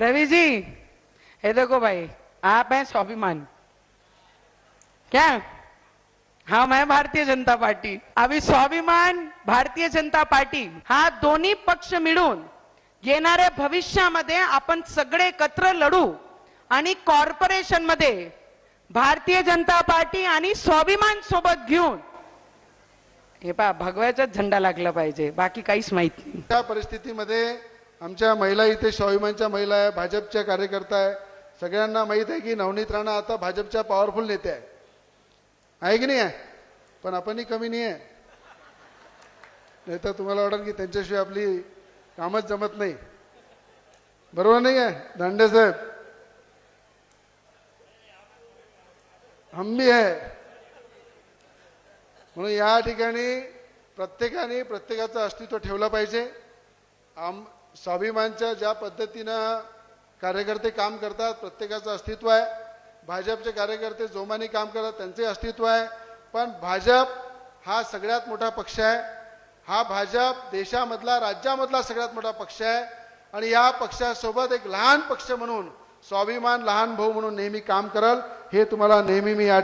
रवि जी ये देखो भाई आप हैं स्वाभिमान। क्या? हाँ मैं भारतीय जनता पार्टी। अभी स्वाभिमान भारतीय जनता पार्टी। हा दोन्ही पक्ष मिळून येणाऱ्या भविष्यामध्ये आपण सगळे एकत्र लढू आणि कॉर्पोरेशनमध्ये भारतीय जनता पार्टी आणि स्वाभिमान सोबत घेऊन हे पहा भगव्याचाच झेंडा लागला पाहिजे बाकी काहीच माहीत नाही. त्या परिस्थितीमध्ये आमच्या महिला इथे स्वाभिमानच्या महिला आहे भाजपच्या कार्यकर्ता आहे. सगळ्यांना माहीत आहे की नवनीत राणा आता भाजपच्या पॉवरफुल नेते आहे. आहे की नाही आहे? पण आपणही कमी नाही आहे. नाही तर तुम्हाला वाटेल की त्यांच्याशिवाय आपली कामच जमत नाही. बरोबर नाही आहे दांडे साहेब? हम भी आहे. म्हणून या ठिकाणी प्रत्येकाने प्रत्येकाचं अस्तित्व ठेवलं पाहिजे. आम स्वाभिमानच्या ज्या पद्धतीनं कार्यकर्ते काम करतात प्रत्येकाचं अस्तित्व आहे. भाजपचे कार्यकर्ते जोमाने काम करतात त्यांचे अस्तित्व आहे. पण भाजप हा सगळ्यात मोठा पक्ष आहे. हा भाजप देशामधला राज्यामधला सगळ्यात मोठा पक्ष आहे. आणि या पक्षासोबत एक लहान पक्ष म्हणून स्वाभिमान लहान भाऊ म्हणून नेहमी काम करल हे तुम्हाला नेहमी मी या